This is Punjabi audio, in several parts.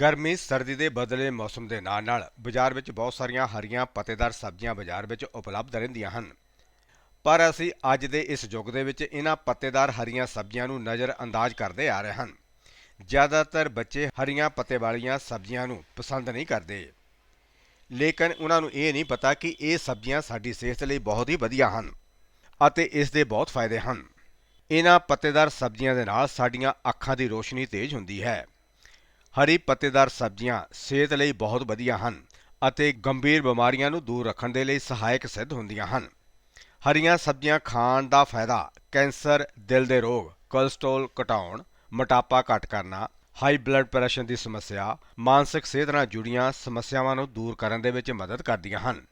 ਗਰਮੀ, ਸਰਦੀ ਦੇ ਬਦਲੇ ਮੌਸਮ ਦੇ ਨਾਲ ਨਾਲ ਬਾਜ਼ਾਰ ਵਿੱਚ ਬਹੁਤ ਸਾਰੀਆਂ ਹਰੀਆਂ ਪੱਤੇਦਾਰ ਸਬਜ਼ੀਆਂ ਬਾਜ਼ਾਰ ਵਿੱਚ ਉਪਲਬਧ ਰਹਿੰਦੀਆਂ ਹਨ। ਪਰ ਅਸੀਂ ਅੱਜ ਦੇ ਇਸ ਯੁੱਗ ਦੇ ਵਿੱਚ ਇਹਨਾਂ ਪੱਤੇਦਾਰ ਹਰੀਆਂ ਸਬਜ਼ੀਆਂ ਨੂੰ ਨਜ਼ਰ ਅੰਦਾਜ਼ ਕਰਦੇ ਆ ਰਹੇ ਹਨ। ਜ਼ਿਆਦਾਤਰ ਬੱਚੇ ਹਰੀਆਂ ਪੱਤੇ ਵਾਲੀਆਂ ਸਬਜ਼ੀਆਂ ਨੂੰ ਪਸੰਦ ਨਹੀਂ ਕਰਦੇ। ਲੇਕਿਨ ਉਹਨਾਂ ਨੂੰ ਇਹ ਨਹੀਂ ਪਤਾ ਕਿ ਇਹ ਸਬਜ਼ੀਆਂ ਸਾਡੀ ਸਿਹਤ ਲਈ ਬਹੁਤ ਹੀ ਵਧੀਆ ਹਨ ਅਤੇ ਇਸ ਦੇ ਬਹੁਤ ਫਾਇਦੇ ਹਨ। ਇਹਨਾਂ ਪੱਤੇਦਾਰ ਸਬਜ਼ੀਆਂ ਦੇ ਨਾਲ ਸਾਡੀਆਂ ਅੱਖਾਂ ਦੀ ਰੋਸ਼ਨੀ ਤੇਜ਼ ਹੁੰਦੀ ਹੈ। ਹਰੀ ਪੱਤੇਦਾਰ ਸਬਜ਼ੀਆਂ ਸਿਹਤ ਲਈ ਬਹੁਤ ਵਧੀਆ ਹਨ ਅਤੇ ਗੰਭੀਰ ਬਿਮਾਰੀਆਂ ਨੂੰ ਦੂਰ ਰੱਖਣ ਦੇ ਲਈ ਸਹਾਇਕ ਸਿੱਧ ਹੁੰਦੀਆਂ ਹਨ। ਹਰੀਆਂ ਸਬਜ਼ੀਆਂ ਖਾਣ ਦਾ ਫਾਇਦਾ ਕੈਂਸਰ, ਦਿਲ ਦੇ ਰੋਗ, ਕੋਲੇਸਟ੍ਰੋਲ ਘਟਾਉਣ, ਮੋਟਾਪਾ ਘੱਟ ਕਰਨਾ, ਹਾਈ ਬਲੱਡ ਪ੍ਰੈਸ਼ਰ ਦੀ ਸਮੱਸਿਆ, ਮਾਨਸਿਕ ਸਿਹਤ ਨਾਲ ਜੁੜੀਆਂ ਸਮੱਸਿਆਵਾਂ ਨੂੰ ਦੂਰ ਕਰਨ ਦੇ ਵਿੱਚ ਮਦਦ ਕਰਦੀਆਂ ਹਨ।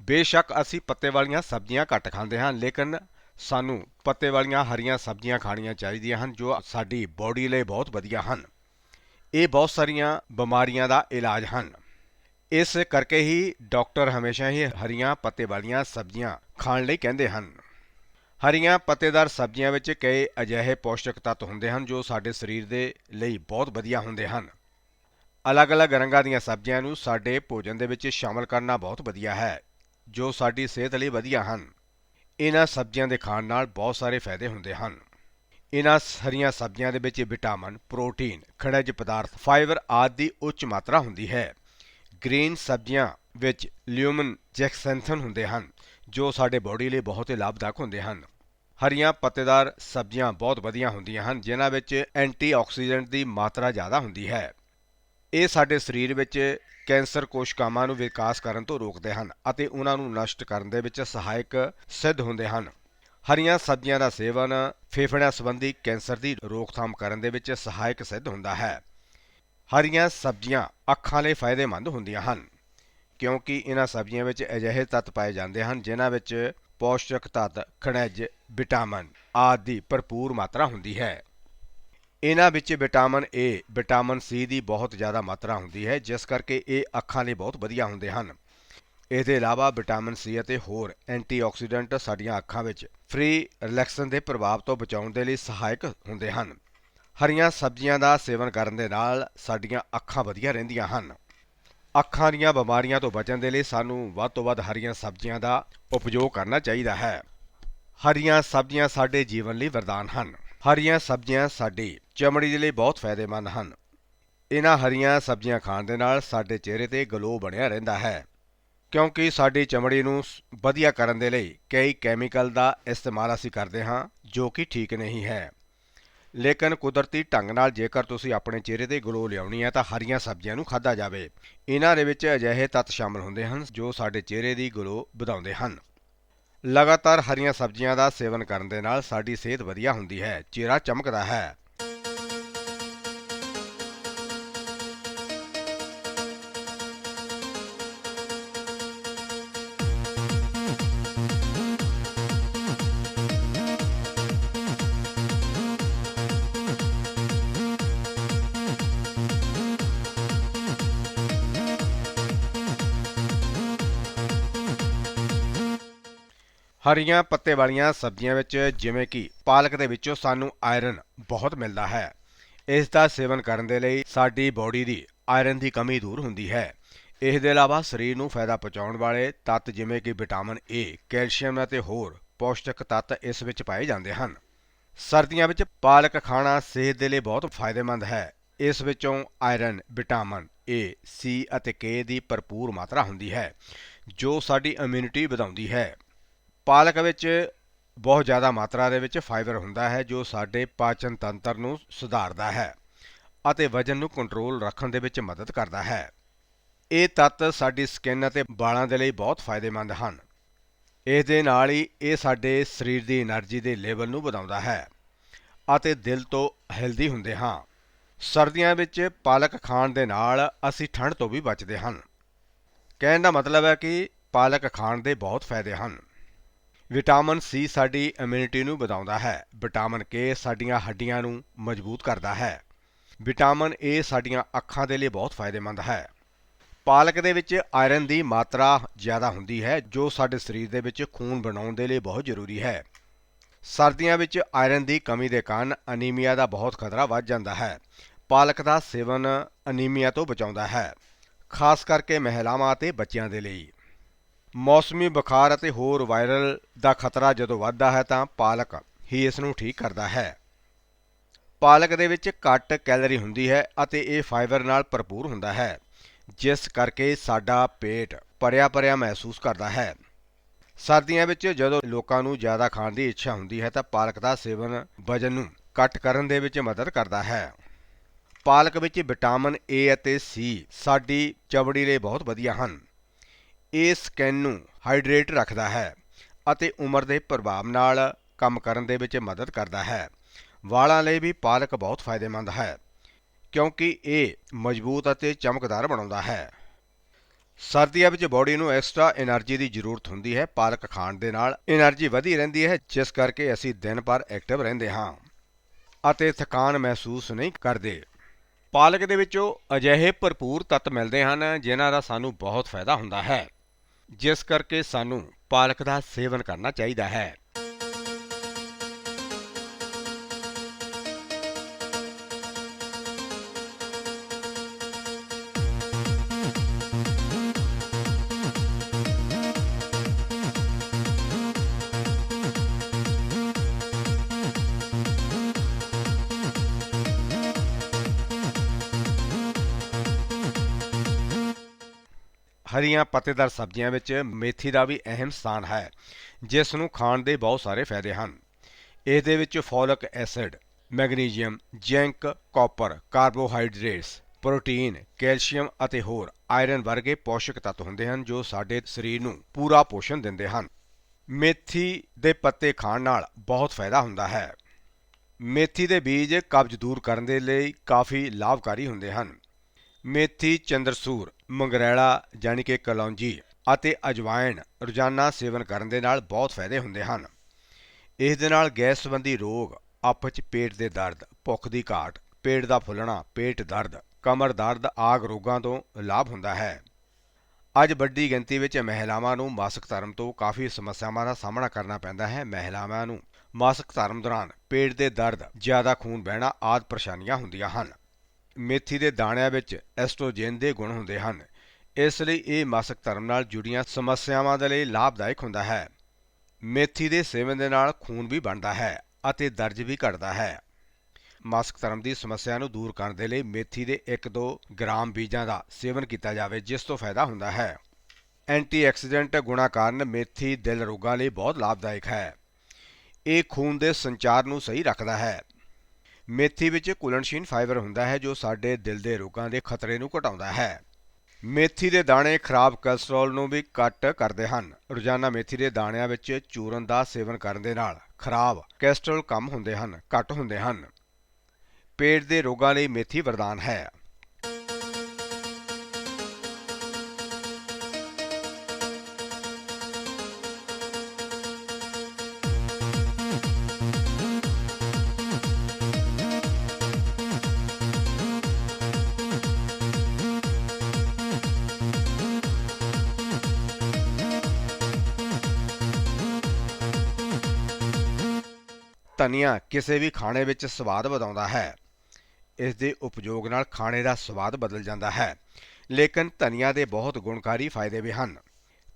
ਬੇਸ਼ੱਕ ਅਸੀਂ ਪੱਤੇ ਵਾਲੀਆਂ ਸਬਜ਼ੀਆਂ ਘੱਟ ਖਾਂਦੇ ਹਾਂ, ਲੇਕਿਨ ਸਾਨੂੰ ਪੱਤੇ ਵਾਲੀਆਂ ਹਰੀਆਂ ਸਬਜ਼ੀਆਂ ਖਾਣੀਆਂ ਚਾਹੀਦੀਆਂ ਹਨ ਜੋ ਸਾਡੀ ਬੋਡੀ ਲਈ ਬਹੁਤ ਵਧੀਆ ਹਨ। ਇਹ ਬਹੁਤ ਸਾਰੀਆਂ ਬਿਮਾਰੀਆਂ ਦਾ ਇਲਾਜ ਹਨ। ਇਸ ਕਰਕੇ ਹੀ ਡਾਕਟਰ ਹਮੇਸ਼ਾ ਹੀ ਹਰੀਆਂ ਪੱਤੇ ਵਾਲੀਆਂ ਸਬਜ਼ੀਆਂ ਖਾਣ ਲਈ ਕਹਿੰਦੇ ਹਨ। ਹਰੀਆਂ ਪੱਤੇਦਾਰ ਸਬਜ਼ੀਆਂ ਵਿੱਚ ਕਈ ਅਜਿਹੇ ਪੌਸ਼ਟਿਕ ਤੱਤ ਹੁੰਦੇ ਹਨ ਜੋ ਸਾਡੇ ਸਰੀਰ ਦੇ ਲਈ ਬਹੁਤ ਵਧੀਆ ਹੁੰਦੇ ਹਨ। ਅਲੱਗ-ਅਲੱਗ ਰੰਗਾਂ ਦੀਆਂ ਸਬਜ਼ੀਆਂ ਨੂੰ ਸਾਡੇ ਭੋਜਨ ਦੇ ਵਿੱਚ ਸ਼ਾਮਲ ਕਰਨਾ ਬਹੁਤ ਵਧੀਆ ਹੈ, ਜੋ ਸਾਡੀ ਸਿਹਤ ਲਈ ਵਧੀਆ ਹਨ। ਇਹਨਾਂ ਸਬਜ਼ੀਆਂ ਦੇ ਖਾਣ ਨਾਲ ਬਹੁਤ ਸਾਰੇ ਫਾਇਦੇ ਹੁੰਦੇ ਹਨ। ਇਹਨਾਂ ਹਰੀਆਂ ਸਬਜ਼ੀਆਂ ਦੇ ਵਿੱਚ ਵਿਟਾਮਿਨ, ਪ੍ਰੋਟੀਨ, ਖਣਿਜ ਪਦਾਰਥ, ਫਾਈਬਰ ਆਦਿ ਦੀ ਉੱਚ ਮਾਤਰਾ ਹੁੰਦੀ ਹੈ। ਗ੍ਰੀਨ ਸਬਜ਼ੀਆਂ ਵਿੱਚ ਲਿਊਮਨ ਜੈਕਸੈਂਥਨ ਹੁੰਦੇ ਹਨ ਜੋ ਸਾਡੇ ਬੋਡੀ ਲਈ ਬਹੁਤ ਹੀ ਲਾਭਦਾਇਕ ਹੁੰਦੇ ਹਨ। ਹਰੀਆਂ ਪੱਤੇਦਾਰ ਸਬਜ਼ੀਆਂ ਬਹੁਤ ਵਧੀਆ ਹੁੰਦੀਆਂ ਹਨ ਜਿਨ੍ਹਾਂ ਵਿੱਚ ਐਂਟੀਆਕਸੀਡੈਂਟ ਦੀ ਮਾਤਰਾ ਜ਼ਿਆਦਾ ਹੁੰਦੀ ਹੈ। ਇਹ ਸਾਡੇ ਸਰੀਰ ਵਿੱਚ ਕੈਂਸਰ ਕੋਸ਼ਕਾਵਾਂ ਨੂੰ ਵਿਕਾਸ ਕਰਨ ਤੋਂ ਰੋਕਦੇ ਹਨ ਅਤੇ ਉਹਨਾਂ ਨੂੰ ਨਸ਼ਟ ਕਰਨ ਦੇ ਵਿੱਚ ਸਹਾਇਕ ਸਿੱਧ ਹੁੰਦੇ ਹਨ। ਹਰੀਆਂ ਸਬਜ਼ੀਆਂ ਦਾ ਸੇਵਨ ਫੇਫੜਿਆਂ ਸੰਬੰਧੀ ਕੈਂਸਰ ਦੀ ਰੋਕਥਾਮ ਕਰਨ ਦੇ ਵਿੱਚ ਸਹਾਇਕ ਸਿੱਧ ਹੁੰਦਾ ਹੈ। ਹਰੀਆਂ ਸਬਜ਼ੀਆਂ ਅੱਖਾਂ ਲਈ ਫਾਇਦੇਮੰਦ ਹੁੰਦੀਆਂ ਹਨ, ਕਿਉਂਕਿ ਇਹਨਾਂ ਸਬਜ਼ੀਆਂ ਵਿੱਚ ਅਜਿਹੇ ਤੱਤ ਪਾਏ ਜਾਂਦੇ ਹਨ ਜਿਨ੍ਹਾਂ ਵਿੱਚ ਪੌਸ਼ਟਿਕ ਤੱਤ, ਖਣਿਜ, ਵਿਟਾਮਿਨ ਆਦਿ ਦੀ ਭਰਪੂਰ ਮਾਤਰਾ ਹੁੰਦੀ ਹੈ। ਇਹਨਾਂ ਵਿੱਚ ਵਿਟਾਮਿਨ ਏ ਵਿਟਾਮਿਨ ਸੀ ਦੀ ਬਹੁਤ ਜ਼ਿਆਦਾ ਮਾਤਰਾ ਹੁੰਦੀ ਹੈ, ਜਿਸ ਕਰਕੇ ਇਹ ਅੱਖਾਂ ਲਈ ਬਹੁਤ ਵਧੀਆ ਹੁੰਦੇ ਹਨ। ਇਸ ਦੇ ਇਲਾਵਾ ਵਿਟਾਮਿਨ ਸੀ ਅਤੇ ਹੋਰ ਐਂਟੀਆਕਸੀਡੈਂਟ ਸਾਡੀਆਂ ਅੱਖਾਂ ਵਿੱਚ ਫ੍ਰੀ ਰਿਲੈਕਸਨ ਦੇ ਪ੍ਰਭਾਵ ਤੋਂ ਬਚਾਉਣ ਦੇ ਲਈ ਸਹਾਇਕ ਹੁੰਦੇ ਹਨ। ਹਰੀਆਂ ਸਬਜ਼ੀਆਂ ਦਾ ਸੇਵਨ ਕਰਨ ਦੇ ਨਾਲ ਸਾਡੀਆਂ ਅੱਖਾਂ ਵਧੀਆ ਰਹਿੰਦੀਆਂ ਹਨ। ਅੱਖਾਂ ਦੀਆਂ ਬਿਮਾਰੀਆਂ ਤੋਂ ਬਚਣ ਦੇ ਲਈ ਸਾਨੂੰ ਵੱਧ ਤੋਂ ਵੱਧ ਹਰੀਆਂ ਸਬਜ਼ੀਆਂ ਦਾ ਉਪਯੋਗ ਕਰਨਾ ਚਾਹੀਦਾ ਹੈ। ਹਰੀਆਂ ਸਬਜ਼ੀਆਂ ਸਾਡੇ ਜੀਵਨ ਲਈ ਵਰਦਾਨ ਹਨ। ਹਰੀਆਂ ਸਬਜ਼ੀਆਂ ਸਾਡੀ ਚਮੜੀ ਦੇ ਲਈ ਬਹੁਤ ਫਾਇਦੇਮੰਦ ਹਨ। ਇਹਨਾਂ ਹਰੀਆਂ ਸਬਜ਼ੀਆਂ ਖਾਣ ਦੇ ਨਾਲ ਸਾਡੇ ਚਿਹਰੇ ਤੇ ਗਲੋ ਬਣਿਆ ਰਹਿੰਦਾ ਹੈ। ਕਿਉਂਕਿ ਸਾਡੀ ਚਮੜੀ ਨੂੰ ਸ- ਵਧੀਆ ਕਰਨ ਦੇ ਲਈ ਕਈ ਕੈਮੀਕਲ ਦਾ ਇਸਤੇਮਾਲ ਅਸੀਂ ਕਰਦੇ ਹਾਂ, ਜੋ ਕਿ ਠੀਕ ਨਹੀਂ ਹੈ। ਲੇਕਿਨ ਕੁਦਰਤੀ ਢੰਗ ਨਾਲ ਜੇਕਰ ਤੁਸੀਂ ਆਪਣੇ ਚਿਹਰੇ ਤੇ ਗਲੋ ਲਿਆਉਣੀ ਹੈ, ਤਾਂ ਹਰੀਆਂ ਸਬਜ਼ੀਆਂ ਨੂੰ ਖਾਧਾ ਜਾਵੇ। ਇਹਨਾਂ ਦੇ ਵਿੱਚ ਅਜਿਹੇ ਤੱਤ ਸ਼ਾਮਲ ਹੁੰਦੇ ਹਨ, ਜੋ ਸਾਡੇ ਚਿਹਰੇ ਦੀ ਗਲੋ ਵਧਾਉਂਦੇ ਹਨ। ਲਗਾਤਾਰ ਹਰੀਆਂ ਸਬਜ਼ੀਆਂ ਦਾ ਸੇਵਨ ਕਰਨ ਦੇ ਨਾਲ ਸਾਡੀ ਸਿਹਤ ਵਧੀਆ ਹੁੰਦੀ ਹੈ, ਚਿਹਰਾ ਚਮਕਦਾ ਹੈ। ਹਰੀਆਂ ਪੱਤੇ ਵਾਲੀਆਂ ਸਬਜ਼ੀਆਂ ਵਿੱਚ, ਜਿਵੇਂ ਕਿ ਪਾਲਕ ਦੇ ਵਿੱਚੋਂ ਸਾਨੂੰ ਆਇਰਨ ਬਹੁਤ ਮਿਲਦਾ ਹੈ। ਇਸ ਦਾ ਸੇਵਨ ਕਰਨ ਦੇ ਲਈ ਸਾਡੀ ਬੋਡੀ ਦੀ ਆਇਰਨ ਦੀ ਕਮੀ ਦੂਰ ਹੁੰਦੀ ਹੈ। ਇਸ ਦੇ ਇਲਾਵਾ ਸਰੀਰ ਨੂੰ ਫਾਇਦਾ ਪਹੁੰਚਾਉਣ ਵਾਲੇ ਤੱਤ, ਜਿਵੇਂ ਕਿ ਵਿਟਾਮਿਨ ਏ ਕੈਲਸ਼ੀਅਮ ਅਤੇ ਹੋਰ ਪੌਸ਼ਟਿਕ ਤੱਤ ਇਸ ਵਿੱਚ ਪਾਏ ਜਾਂਦੇ ਹਨ। ਸਰਦੀਆਂ ਵਿੱਚ ਪਾਲਕ ਖਾਣਾ ਸਿਹਤ ਦੇ ਲਈ ਬਹੁਤ ਫਾਇਦੇਮੰਦ ਹੈ। ਇਸ ਵਿੱਚੋਂ ਆਇਰਨ, ਵਿਟਾਮਿਨ ਏ ਸੀ ਅਤੇ ਕੇ ਦੀ ਭਰਪੂਰ ਮਾਤਰਾ ਹੁੰਦੀ ਹੈ, ਜੋ ਸਾਡੀ ਇਮਿਊਨਿਟੀ ਵਧਾਉਂਦੀ ਹੈ। ਪਾਲਕ ਵਿੱਚ ਬਹੁਤ ਜ਼ਿਆਦਾ ਮਾਤਰਾ ਦੇ ਵਿੱਚ ਫਾਈਬਰ ਹੁੰਦਾ ਹੈ, ਜੋ ਸਾਡੇ ਪਾਚਨ ਤੰਤਰ ਨੂੰ ਸੁਧਾਰਦਾ ਹੈ ਅਤੇ ਵਜਨ ਨੂੰ ਕੰਟਰੋਲ ਰੱਖਣ ਦੇ ਵਿੱਚ ਮਦਦ ਕਰਦਾ ਹੈ। ਇਹ ਤੱਤ ਸਾਡੀ ਸਕਿਨ ਅਤੇ ਵਾਲਾਂ ਦੇ ਲਈ ਬਹੁਤ ਫਾਇਦੇਮੰਦ ਹਨ। ਇਸ ਦੇ ਨਾਲ ਹੀ ਇਹ ਸਾਡੇ ਸਰੀਰ ਦੀ એનર્ਜੀ ਦੇ ਲੈਵਲ ਨੂੰ ਵਧਾਉਂਦਾ ਹੈ ਅਤੇ ਦਿਲ ਤੋਂ ਹੈਲਦੀ ਹੁੰਦੇ ਹਾਂ। ਸਰਦੀਆਂ ਵਿੱਚ ਪਾਲਕ ਖਾਣ ਦੇ ਨਾਲ ਅਸੀਂ ਠੰਡ ਤੋਂ ਵੀ ਬਚਦੇ ਹਨ। ਕਹਿਣ ਦਾ ਮਤਲਬ ਹੈ ਕਿ ਪਾਲਕ ਖਾਣ ਦੇ ਬਹੁਤ ਫਾਇਦੇ ਹਨ। ਵਿਟਾਮਿਨ ਸੀ ਸਾਡੀ ਇਮਿਊਨਿਟੀ ਨੂੰ ਵਧਾਉਂਦਾ ਹੈ। ਵਿਟਾਮਿਨ ਕੇ ਸਾਡੀਆਂ ਹੱਡੀਆਂ ਨੂੰ ਮਜ਼ਬੂਤ ਕਰਦਾ ਹੈ। ਵਿਟਾਮਿਨ ਏ ਸਾਡੀਆਂ ਅੱਖਾਂ ਦੇ ਲਈ ਬਹੁਤ ਫਾਇਦੇਮੰਦ ਹੈ। ਪਾਲਕ ਦੇ ਵਿੱਚ ਆਇਰਨ ਦੀ ਮਾਤਰਾ ਜ਼ਿਆਦਾ ਹੁੰਦੀ ਹੈ, ਜੋ ਸਾਡੇ ਸਰੀਰ ਦੇ ਵਿੱਚ ਖੂਨ ਬਣਾਉਣ ਦੇ ਲਈ ਬਹੁਤ ਜ਼ਰੂਰੀ ਹੈ। ਸਰਦੀਆਂ ਵਿੱਚ ਆਇਰਨ ਦੀ ਕਮੀ ਦੇ ਕਾਰਨ ਅਨੀਮੀਆ ਦਾ ਬਹੁਤ ਖਤਰਾ ਵੱਧ ਜਾਂਦਾ ਹੈ। ਪਾਲਕ ਦਾ ਸੇਵਨ ਅਨੀਮੀਆ ਤੋਂ ਬਚਾਉਂਦਾ ਹੈ, ਖਾਸ ਕਰਕੇ ਮਹਿਲਾਵਾਂ ਅਤੇ ਬੱਚਿਆਂ ਦੇ ਲਈ। ਮੌਸਮੀ ਬੁਖਾਰ ਅਤੇ ਹੋਰ ਵਾਇਰਲ ਦਾ ਖਤਰਾ ਜਦੋਂ ਵੱਧਦਾ ਹੈ ਤਾਂ ਪਾਲਕ ਹੀ ਇਸ ਨੂੰ ਠੀਕ ਕਰਦਾ ਹੈ। ਪਾਲਕ ਦੇ ਵਿੱਚ ਘੱਟ ਕੈਲਰੀ ਹੁੰਦੀ ਹੈ ਅਤੇ ਇਹ ਫਾਈਬਰ ਨਾਲ ਭਰਪੂਰ ਹੁੰਦਾ ਹੈ, ਜਿਸ ਕਰਕੇ ਸਾਡਾ ਪੇਟ ਭਰਿਆ ਭਰਿਆ ਮਹਿਸੂਸ ਕਰਦਾ ਹੈ। ਸਰਦੀਆਂ ਵਿੱਚ ਜਦੋਂ ਲੋਕਾਂ ਨੂੰ ਜ਼ਿਆਦਾ ਖਾਣ ਦੀ ਇੱਛਾ ਹੁੰਦੀ ਹੈ ਤਾਂ ਪਾਲਕ ਦਾ ਸੇਵਨ ਵਜਨ ਨੂੰ ਘੱਟ ਕਰਨ ਦੇ ਵਿੱਚ ਮਦਦ ਕਰਦਾ ਹੈ। ਪਾਲਕ ਵਿੱਚ ਵਿਟਾਮਿਨ ਏ ਅਤੇ ਸੀ ਸਾਡੀ ਚਮੜੀ ਲਈ ਬਹੁਤ ਵਧੀਆ ਹਨ। ਇਹ ਸਕਿਨ ਨੂੰ ਹਾਈਡਰੇਟ ਰੱਖਦਾ ਹੈ ਅਤੇ ਉਮਰ ਦੇ ਪ੍ਰਭਾਵ ਨਾਲ ਕੰਮ ਕਰਨ ਦੇ ਵਿੱਚ ਮਦਦ ਕਰਦਾ ਹੈ। ਵਾਲਾਂ ਲਈ ਵੀ ਪਾਲਕ ਬਹੁਤ ਫਾਇਦੇਮੰਦ ਹੈ, ਕਿਉਂਕਿ ਇਹ ਮਜ਼ਬੂਤ ਅਤੇ ਚਮਕਦਾਰ ਬਣਾਉਂਦਾ ਹੈ। ਸਰਦੀਆਂ ਵਿੱਚ ਬਾਡੀ ਨੂੰ ਐਕਸਟਰਾ એનર્ਜੀ ਦੀ ਜ਼ਰੂਰਤ ਹੁੰਦੀ ਹੈ ਪਾਲਕ ਖਾਣ ਦੇ ਨਾਲ। એનર્ਜੀ ਵਧੀ ਰਹਿੰਦੀ ਹੈ, ਜਿਸ ਕਰਕੇ ਅਸੀਂ ਦਿਨ ਭਰ ਐਕਟਿਵ ਰਹਿੰਦੇ ਹਾਂ ਅਤੇ ਥਕਾਨ ਮਹਿਸੂਸ ਨਹੀਂ ਕਰਦੇ। ਪਾਲਕ ਦੇ ਵਿੱਚੋਂ ਅਜਿਹੇ ਭਰਪੂਰ ਤੱਤ ਮਿਲਦੇ ਹਨ, ਜਿਨ੍ਹਾਂ ਦਾ ਸਾਨੂੰ ਬਹੁਤ ਫਾਇਦਾ ਹੁੰਦਾ ਹੈ। ਜਿਸ ਕਰਕੇ ਸਾਨੂੰ ਪਾਲਕ ਦਾ ਸੇਵਨ ਕਰਨਾ ਚਾਹੀਦਾ ਹੈ। ਹਰੀਆਂ ਪੱਤੇਦਾਰ ਸਬਜ਼ੀਆਂ ਵਿੱਚ ਮੇਥੀ ਦਾ ਵੀ ਅਹਿਮ ਸਥਾਨ ਹੈ, ਜਿਸ ਨੂੰ ਖਾਣ ਦੇ ਬਹੁਤ ਸਾਰੇ ਫਾਇਦੇ ਹਨ। ਇਸ ਦੇ ਵਿੱਚ folic acid magnesium zinc, copper, carbohydrates, protein, calcium ਅਤੇ ਹੋਰ ਆਇਰਨ ਵਰਗੇ ਪੋਸ਼ਕ ਤੱਤ ਹੁੰਦੇ ਹਨ ਜੋ ਸਾਡੇ ਸਰੀਰ ਨੂੰ ਪੂਰਾ ਪੋਸ਼ਣ ਦਿੰਦੇ ਹਨ। ਮੇਥੀ ਦੇ ਪੱਤੇ ਖਾਣ ਨਾਲ ਬਹੁਤ ਫਾਇਦਾ ਹੁੰਦਾ ਹੈ। ਮੇਥੀ ਦੇ ਬੀਜ ਕਬਜ਼ ਦੂਰ ਕਰਨ ਦੇ ਲਈ ਕਾਫੀ ਲਾਭਕਾਰੀ ਹੁੰਦੇ ਹਨ। ਮੇਥੀ, ਚੰਦਰਸੂਰ, ਮੰਗਰੈਲਾ ਜਾਨੀ ਕਿ ਕਲੌਂਜੀ ਅਤੇ ਅਜਵਾਇਣ ਰੋਜ਼ਾਨਾ ਸੇਵਨ ਕਰਨ ਦੇ ਨਾਲ ਬਹੁਤ ਫਾਇਦੇ ਹੁੰਦੇ ਹਨ। ਇਸ ਦੇ ਨਾਲ ਗੈਸ ਸੰਬੰਧੀ ਰੋਗ, ਆਪਸ 'ਚ ਪੇਟ ਦੇ ਦਰਦ, ਭੁੱਖ ਦੀ ਘਾਟ, ਪੇਟ ਦਾ ਫੁੱਲਣਾ, ਪੇਟ ਦਰਦ, ਕਮਰ ਦਰਦ ਆਗ ਰੋਗਾਂ ਤੋਂ ਲਾਭ ਹੁੰਦਾ ਹੈ। ਅੱਜ ਵੱਡੀ ਗਿਣਤੀ ਵਿੱਚ ਮਹਿਲਾਵਾਂ ਨੂੰ ਮਾਸਿਕ ਧਰਮ ਤੋਂ ਕਾਫੀ ਸਮੱਸਿਆਵਾਂ ਦਾ ਸਾਹਮਣਾ ਕਰਨਾ ਪੈਂਦਾ ਹੈ ਮਹਿਲਾਵਾਂ ਨੂੰ। ਮਾਸਿਕ ਧਰਮ ਦੌਰਾਨ ਪੇਟ ਦੇ ਦਰਦ, ਜ਼ਿਆਦਾ ਖੂਨ ਵਹਿਣਾ ਆਦਿ ਪਰੇਸ਼ਾਨੀਆਂ ਹੁੰਦੀਆਂ ਹਨ। ਮੇਥੀ ਦੇ ਦਾਣਿਆਂ ਵਿੱਚ ਐਸਟ੍ਰੋਜਨ ਦੇ ਗੁਣ ਹੁੰਦੇ ਹਨ। ਇਸ ਲਈ ਇਹ ਮਾਸਕ ਧਰਮ ਨਾਲ ਜੁੜੀਆਂ ਸਮੱਸਿਆਵਾਂ ਦੇ ਲਈ ਲਾਭਦਾਇਕ ਹੁੰਦਾ ਹੈ। ਮੇਥੀ ਦੇ ਸੇਵਨ ਦੇ ਨਾਲ ਖੂਨ ਵੀ ਬਣਦਾ ਹੈ ਅਤੇ ਦਰਜ ਵੀ ਘਟਦਾ ਹੈ। ਮਾਸਕ ਧਰਮ ਦੀ ਸਮੱਸਿਆ ਨੂੰ ਦੂਰ ਕਰਨ ਦੇ ਲਈ ਮੇਥੀ ਦੇ 1-2 ਗ੍ਰਾਮ ਬੀਜਾਂ ਦਾ ਸੇਵਨ ਕੀਤਾ ਜਾਵੇ, ਜਿਸ ਤੋਂ ਫਾਇਦਾ ਹੁੰਦਾ ਹੈ। ਐਂਟੀਆਕਸੀਡੈਂਟ ਗੁਣਾ ਕਾਰਨ ਮੇਥੀ ਦਿਲ ਰੋਗਾਂ ਲਈ ਬਹੁਤ ਲਾਭਦਾਇਕ ਹੈ। ਇਹ ਖੂਨ ਦੇ ਸੰਚਾਰ ਨੂੰ ਸਹੀ ਰੱਖਦਾ ਹੈ। ਮੇਥੀ ਵਿੱਚ ਕੁਲਨਸ਼ੀਨ ਫਾਈਬਰ ਹੁੰਦਾ ਹੈ ਜੋ ਸਾਡੇ ਦਿਲ ਦੇ ਰੋਗਾਂ ਦੇ ਖਤਰੇ ਨੂੰ ਘਟਾਉਂਦਾ ਹੈ। ਮੇਥੀ ਦੇ ਦਾਣੇ ਖਰਾਬ ਕੋਲੇਸਟ੍ਰੋਲ ਨੂੰ ਵੀ ਘੱਟ ਕਰਦੇ ਹਨ। ਰੋਜ਼ਾਨਾ ਮੇਥੀ ਦੇ ਦਾਣਿਆਂ ਵਿੱਚ ਚੂਰਨ ਦਾ ਸੇਵਨ ਕਰਨ ਦੇ ਨਾਲ ਖਰਾਬ ਕੋਲੇਸਟ੍ਰੋਲ ਕਮ ਹੁੰਦੇ ਹਨ, ਘੱਟ ਹੁੰਦੇ ਹਨ। ਪੇਟ ਦੇ ਰੋਗਾਂ ਲਈ ਮੇਥੀ ਵਰਦਾਨ ਹੈ। ਧਨੀਆ ਕਿਸੇ ਵੀ ਖਾਣੇ ਵਿੱਚ ਸਵਾਦ ਵਧਾਉਂਦਾ ਹੈ। ਇਸ ਦੇ ਉਪਯੋਗ ਨਾਲ ਖਾਣੇ ਦਾ ਸਵਾਦ ਬਦਲ ਜਾਂਦਾ ਹੈ। ਲੇਕਿਨ ਧਨੀਆ ਦੇ ਬਹੁਤ ਗੁਣਕਾਰੀ ਫਾਇਦੇ ਵੀ ਹਨ।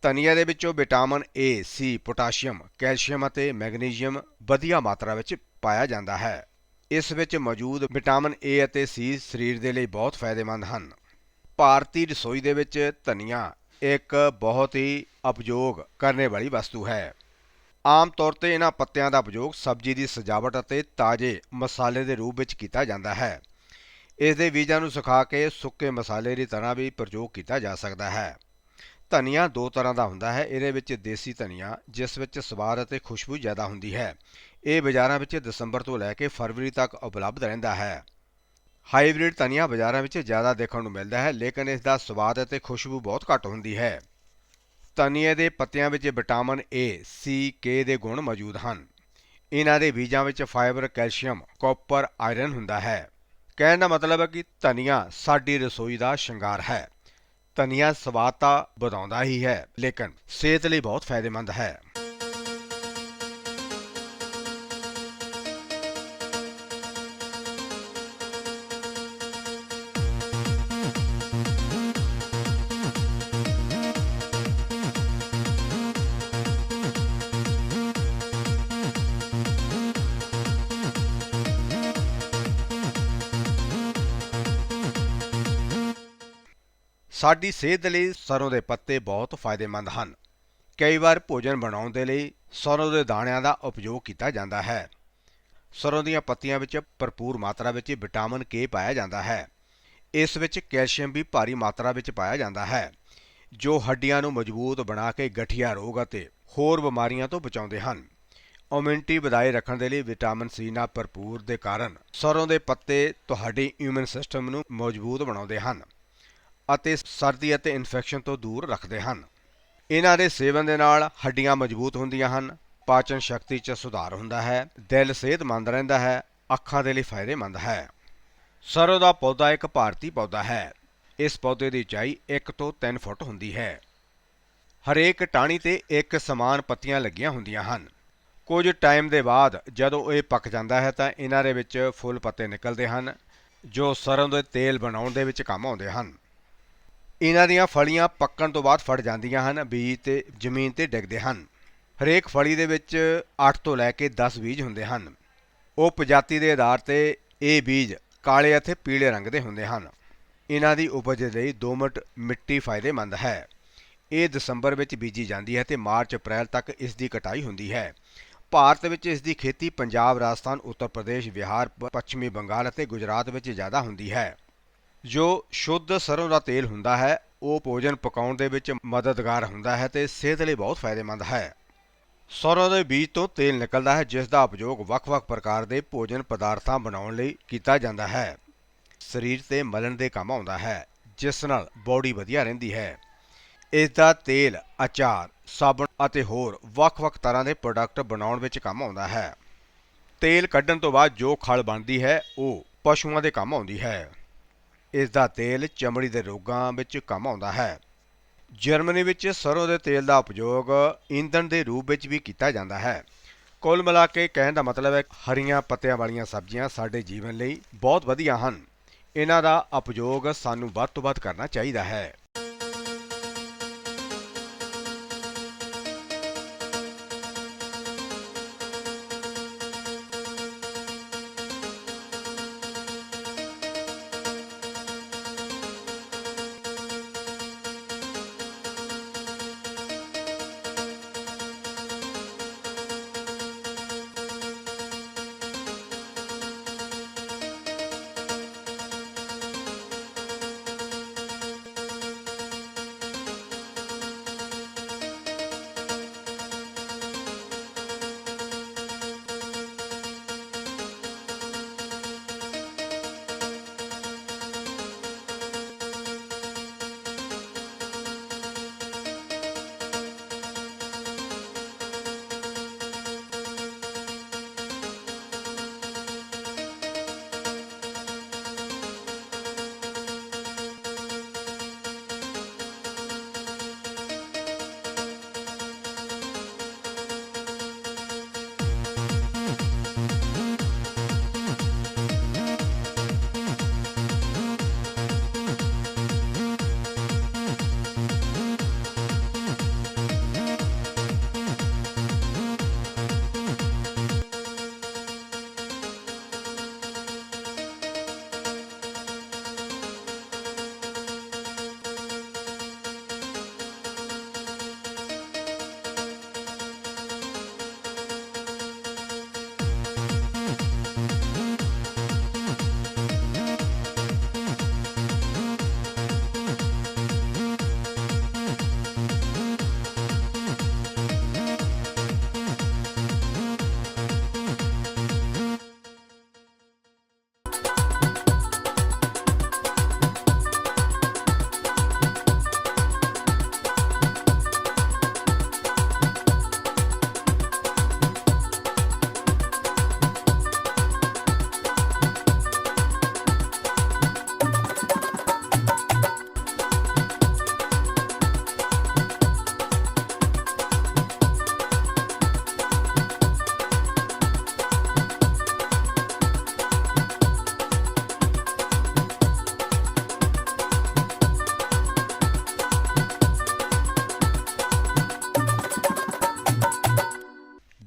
ਧਨੀਆ ਦੇ ਵਿੱਚੋਂ vitamin A C potassium, calcium ਅਤੇ ਮੈਗਨੀਸ਼ੀਅਮ ਵਧੀਆ ਮਾਤਰਾ ਵਿੱਚ ਪਾਇਆ ਜਾਂਦਾ ਹੈ। ਇਸ ਵਿੱਚ ਮੌਜੂਦ ਵਿਟਾਮਿਨ ਏ ਅਤੇ ਸੀ ਸਰੀਰ ਦੇ ਲਈ ਬਹੁਤ ਫਾਇਦੇਮੰਦ ਹਨ। ਭਾਰਤੀ ਰਸੋਈ ਦੇ ਵਿੱਚ ਧਨੀਆ ਇੱਕ ਬਹੁਤ ਹੀ ਉਪਯੋਗ ਕਰਨੇ ਵਾਲੀ ਵਸਤੂ ਹੈ। ਆਮ ਤੌਰ ਤੇ ਇਹਨਾਂ ਪੱਤਿਆਂ ਦਾ ਉਪਯੋਗ ਸਬਜ਼ੀ ਦੀ ਸਜਾਵਟ ਅਤੇ ਤਾਜ਼ੇ ਮਸਾਲੇ ਦੇ ਰੂਪ ਵਿੱਚ ਕੀਤਾ ਜਾਂਦਾ ਹੈ। ਇਸ ਦੇ ਬੀਜਾਂ ਨੂੰ ਸੁਕਾ ਕੇ ਸੁੱਕੇ ਮਸਾਲੇ ਦੀ ਤਰ੍ਹਾਂ ਵੀ ਪ੍ਰਯੋਗ ਕੀਤਾ ਜਾ ਸਕਦਾ ਹੈ। ਧਨੀਆ ਦੋ ਤਰ੍ਹਾਂ ਦਾ ਹੁੰਦਾ ਹੈ। ਇਹਦੇ ਵਿੱਚ ਦੇਸੀ ਧਨੀਆ, ਜਿਸ ਵਿੱਚ ਸਵਾਦ ਅਤੇ ਖੁਸ਼ਬੂ ਜ਼ਿਆਦਾ ਹੁੰਦੀ ਹੈ। ਇਹ ਬਾਜ਼ਾਰਾਂ ਵਿੱਚ ਦਸੰਬਰ ਤੋਂ ਲੈ ਕੇ ਫਰਵਰੀ ਤੱਕ ਉਪਲਬਧ ਰਹਿੰਦਾ ਹੈ। ਹਾਈਬ੍ਰਿਡ ਧਨੀਆ ਬਾਜ਼ਾਰਾਂ ਵਿੱਚ ਜ਼ਿਆਦਾ ਦੇਖਣ ਨੂੰ ਮਿਲਦਾ ਹੈ, ਲੇਕਿਨ ਇਸ ਦਾ ਸਵਾਦ ਅਤੇ ਖੁਸ਼ਬੂ ਬਹੁਤ ਘੱਟ ਹੁੰਦੀ ਹੈ। ਧਨੀਏ ਦੇ ਪੱਤਿਆਂ ਵਿੱਚ ਵਿਟਾਮਿਨ ਏ ਸੀ ਕੇ ਦੇ ਗੁਣ ਮੌਜੂਦ ਹਨ। ਇਹਨਾਂ ਦੇ ਬੀਜਾਂ ਵਿੱਚ ਫਾਈਬਰ, ਕੈਲਸ਼ੀਅਮ, ਕਾਪਰ, ਆਇਰਨ ਹੁੰਦਾ ਹੈ। ਕਹਿਣ ਦਾ ਮਤਲਬ ਹੈ ਕਿ ਧਨੀਆ ਸਾਡੀ ਰਸੋਈ ਦਾ ਸ਼ਿੰਗਾਰ ਹੈ। ਧਨੀਆ ਸਵਾਦ ਤਾਂ ਵਧਾਉਂਦਾ ਹੀ ਹੈ, ਲੇਕਿਨ ਸਿਹਤ ਲਈ ਬਹੁਤ ਫਾਇਦੇਮੰਦ ਹੈ। ਸਾਡੀ ਸਿਹਤ ਲਈ ਸਰੋਂ ਦੇ ਪੱਤੇ ਬਹੁਤ ਫਾਇਦੇਮੰਦ ਹਨ। ਕਈ ਵਾਰ ਭੋਜਨ ਬਣਾਉਣ ਦੇ ਲਈ ਸਰੋਂ ਦੇ ਦਾਣਿਆਂ ਦਾ ਉਪਯੋਗ ਕੀਤਾ ਜਾਂਦਾ ਹੈ। ਸਰੋਂ ਦੀਆਂ ਪੱਤੀਆਂ ਵਿੱਚ ਭਰਪੂਰ ਮਾਤਰਾ ਵਿੱਚ ਵਿਟਾਮਿਨ ਕੇ ਪਾਇਆ ਜਾਂਦਾ ਹੈ। ਇਸ ਵਿੱਚ ਕੈਲਸ਼ੀਅਮ ਵੀ ਭਾਰੀ ਮਾਤਰਾ ਵਿੱਚ ਪਾਇਆ ਜਾਂਦਾ ਹੈ, ਜੋ ਹੱਡੀਆਂ ਨੂੰ ਮਜ਼ਬੂਤ ਬਣਾ ਕੇ ਗਠੀਆ ਰੋਗ ਅਤੇ ਹੋਰ ਬਿਮਾਰੀਆਂ ਤੋਂ ਬਚਾਉਂਦੇ ਹਨ। ਇਮਿਊਨਿਟੀ ਵਧਾਈ ਰੱਖਣ ਦੇ ਲਈ ਵਿਟਾਮਿਨ ਸੀ ਨਾਲ ਭਰਪੂਰ ਦੇ ਕਾਰਨ ਸਰੋਂ ਦੇ ਪੱਤੇ ਤੁਹਾਡੇ ਇਮਿਊਨ ਸਿਸਟਮ ਨੂੰ ਮਜ਼ਬੂਤ ਬਣਾਉਂਦੇ ਹਨ। ਅਤੇ ਸਰਦੀ ਅਤੇ ਇਨਫੈਕਸ਼ਨ ਤੋਂ ਦੂਰ ਰੱਖਦੇ ਹਨ। ਇਹਨਾਂ ਦੇ ਸੇਵਨ ਦੇ ਨਾਲ ਹੱਡੀਆਂ ਮਜ਼ਬੂਤ ਹੁੰਦੀਆਂ ਹਨ, ਪਾਚਨ ਸ਼ਕਤੀ 'ਚ ਸੁਧਾਰ ਹੁੰਦਾ ਹੈ, ਦਿਲ ਸਿਹਤਮੰਦ ਰਹਿੰਦਾ ਹੈ, ਅੱਖਾਂ ਦੇ ਲਈ ਫਾਇਦੇਮੰਦ ਹੈ। ਸਰੋਂ ਦਾ ਪੌਦਾ ਇੱਕ ਭਾਰਤੀ ਪੌਦਾ ਹੈ। ਇਸ ਪੌਦੇ ਦੀ ਉਚਾਈ 1 ਤੋਂ 3 ਫੁੱਟ ਹੁੰਦੀ ਹੈ। ਹਰੇਕ ਟਾਹਣੀ ਤੇ ਇੱਕ ਸਮਾਨ ਪੱਤੀਆਂ ਲੱਗੀਆਂ ਹੁੰਦੀਆਂ ਹਨ। ਕੁਝ ਟਾਈਮ ਦੇ ਬਾਅਦ ਜਦੋਂ ਇਹ ਪੱਕ ਜਾਂਦਾ ਹੈ ਤਾਂ ਇਹਨਾਂ ਦੇ ਵਿੱਚ ਫੁੱਲ ਪੱਤੇ ਨਿਕਲਦੇ ਹਨ, ਜੋ ਸਰੋਂ ਦੇ ਤੇਲ ਬਣਾਉਣ ਦੇ ਵਿੱਚ ਕੰਮ ਆਉਂਦੇ ਹਨ। ਇਹਨਾਂ ਦੀਆਂ ਫਲੀਆਂ ਪੱਕਣ ਤੋਂ ਬਾਅਦ ਫੜ ਜਾਂਦੀਆਂ ਹਨ, ਬੀਜ ਤੇ ਜ਼ਮੀਨ ਤੇ ਡਿੱਗਦੇ ਹਨ। ਹਰੇਕ ਫਲੀ ਦੇ ਵਿੱਚ 8 ਤੋਂ ਲੈ ਕੇ 10 ਬੀਜ ਹੁੰਦੇ ਹਨ। ਉਹ ਪ੍ਰਜਾਤੀ ਦੇ ਆਧਾਰ ਤੇ ਇਹ ਬੀਜ ਕਾਲੇ ਅਤੇ ਪੀਲੇ ਰੰਗ ਦੇ ਹੁੰਦੇ ਹਨ। ਇਹਨਾਂ ਦੀ ਉਪਜ ਲਈ ਦੋਮਟ ਮਿੱਟੀ ਫਾਇਦੇਮੰਦ ਹੈ। ਇਹ ਦਸੰਬਰ ਵਿੱਚ ਬੀਜੀ ਜਾਂਦੀ ਹੈ ਤੇ ਮਾਰਚ, ਅਪ੍ਰੈਲ ਤੱਕ ਇਸ ਦੀ ਕਟਾਈ ਹੁੰਦੀ ਹੈ। ਭਾਰਤ ਵਿੱਚ ਇਸ ਦੀ ਖੇਤੀ ਪੰਜਾਬ, ਰਾਜਸਥਾਨ, ਉੱਤਰ ਪ੍ਰਦੇਸ਼, ਬਿਹਾਰ, ਪ- ਪੱਛਮੀ ਬੰਗਾਲ ਅਤੇ ਗੁਜਰਾਤ ਵਿੱਚ ਜ਼ਿਆਦਾ ਹੁੰਦੀ ਹੈ। ਜੋ ਸ਼ੁੱਧ ਸਰੋਂ ਦਾ ਤੇਲ ਹੁੰਦਾ ਹੈ, ਉਹ ਭੋਜਨ ਪਕਾਉਣ ਦੇ ਵਿੱਚ ਮਦਦਗਾਰ ਹੁੰਦਾ ਹੈ ਤੇ ਸਿਹਤ ਲਈ ਬਹੁਤ ਫਾਇਦੇਮੰਦ ਹੈ। ਸਰੋਂ ਦੇ ਬੀਜ ਤੋਂ ਤੇਲ ਨਿਕਲਦਾ ਹੈ, ਜਿਸ ਦਾ ਉਪਯੋਗ ਵੱਖ-ਵੱਖ ਪ੍ਰਕਾਰ ਦੇ ਭੋਜਨ ਪਦਾਰਥਾਂ ਬਣਾਉਣ ਲਈ ਕੀਤਾ ਜਾਂਦਾ ਹੈ। ਸਰੀਰ ਤੇ ਮਲਣ ਦੇ ਕੰਮ ਆਉਂਦਾ ਹੈ, ਜਿਸ ਨਾਲ ਬਾਡੀ ਵਧੀਆ ਰਹਿੰਦੀ ਹੈ। ਇਸ ਦਾ ਤੇਲ, ਅਚਾਰ, ਸਾਬਣ ਅਤੇ ਹੋਰ ਵੱਖ-ਵੱਖ ਤਰ੍ਹਾਂ ਦੇ ਪ੍ਰੋਡਕਟ ਬਣਾਉਣ ਵਿੱਚ ਕੰਮ ਆਉਂਦਾ ਹੈ। ਤੇਲ ਕੱਢਣ ਤੋਂ ਬਾਅਦ ਜੋ ਖਲ ਬਣਦੀ ਹੈ, ਉਹ ਪਸ਼ੂਆਂ ਦੇ ਕੰਮ ਆਉਂਦੀ ਹੈ। ਇਸ ਦਾ ਤੇਲ ਚਮੜੀ ਦੇ ਰੋਗਾਂ ਵਿੱਚ ਕੰਮ ਆਉਂਦਾ ਹੈ। ਜਰਮਨੀ ਵਿੱਚ ਸਰੋਂ ਦੇ ਤੇਲ ਦਾ ਉਪਯੋਗ ਈਂਧਣ ਦੇ ਰੂਪ ਵਿੱਚ ਵੀ ਕੀਤਾ ਜਾਂਦਾ ਹੈ। ਕੁੱਲ ਮਿਲਾ ਕੇ ਕਹਿਣ ਦਾ ਮਤਲਬ ਹੈ, ਹਰੀਆਂ ਪੱਤਿਆਂ ਵਾਲੀਆਂ ਸਬਜ਼ੀਆਂ ਸਾਡੇ ਜੀਵਨ ਲਈ ਬਹੁਤ ਵਧੀਆ ਹਨ। ਇਹਨਾਂ ਦਾ ਉਪਯੋਗ ਸਾਨੂੰ ਵੱਧ ਤੋਂ ਵੱਧ ਕਰਨਾ ਚਾਹੀਦਾ ਹੈ।